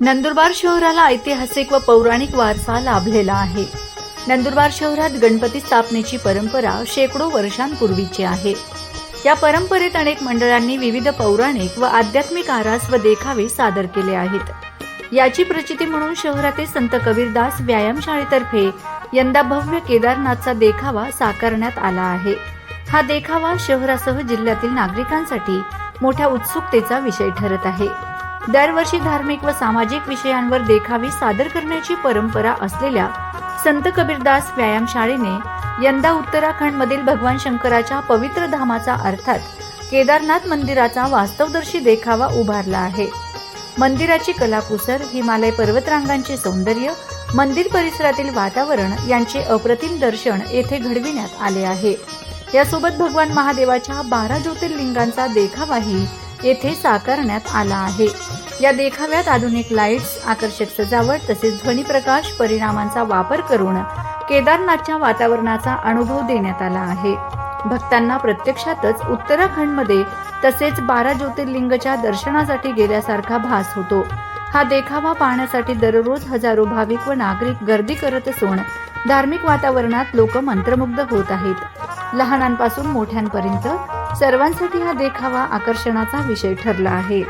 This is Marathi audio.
नंदुरबार शहराला ऐतिहासिक व पौराणिक वारसा लाभलेला आहे. नंदुरबार शहरात गणपती स्थापनेची परंपरा शेकडो वर्षांपूर्वीची आहे. या परंपरेत अनेक मंडळांनी विविध पौराणिक व आध्यात्मिक आरास व देखावे सादर केले आहेत. याची प्रचिती म्हणून शहरातील संत कबीरदास व्यायामशाळेतर्फे यंदा भव्य केदारनाथचा देखावा साकारण्यात आला आहे. हा देखावा शहरासह जिल्ह्यातील नागरिकांसाठी मोठ्या उत्सुकतेचा विषय ठरत आहे. दरवर्षी धार्मिक व सामाजिक विषयांवर देखावी सादर करण्याची परंपरा असलेल्या संत कबीरदास व्यायामशाळेने यंदा उत्तराखंडमधील भगवान शंकराच्या पवित्र धामाचा अर्थात केदारनाथ मंदिराचा वास्तवदर्शी देखावा उभारला आहे. मंदिराची कलाकुसर हिमालय पर्वतरांगांचे सौंदर्य मंदिर परिसरातील वातावरण यांचे अप्रतिम दर्शन येथे घडविण्यात आले आहे. यासोबत भगवान महादेवाच्या बारा ज्योतिर्लिंगांचा देखावाही येथे साकारण्यात आला आहे. या देखाव्यात आधुनिक लाईट्स आकर्षक सजावट तसेच ध्वनीप्रकाश परिणामांचा वापर करून केदारनाथच्या वातावरणाचा अनुभव देण्यात आला आहे. भक्तांना प्रत्यक्षातच उत्तराखंडमध्ये तसेच बारा ज्योतिर्लिंगच्या दर्शनासाठी गेल्यासारखा भास होतो. हा देखावा पाहण्यासाठी दररोज हजारो भाविक व नागरिक गर्दी करत असून धार्मिक वातावरणात लोक मंत्रमुग्ध होत आहेत. लहानांपासून मोठ्यांपर्यंत सर्वांसाठी हा देखावा आकर्षणाचा विषय ठरला आहे.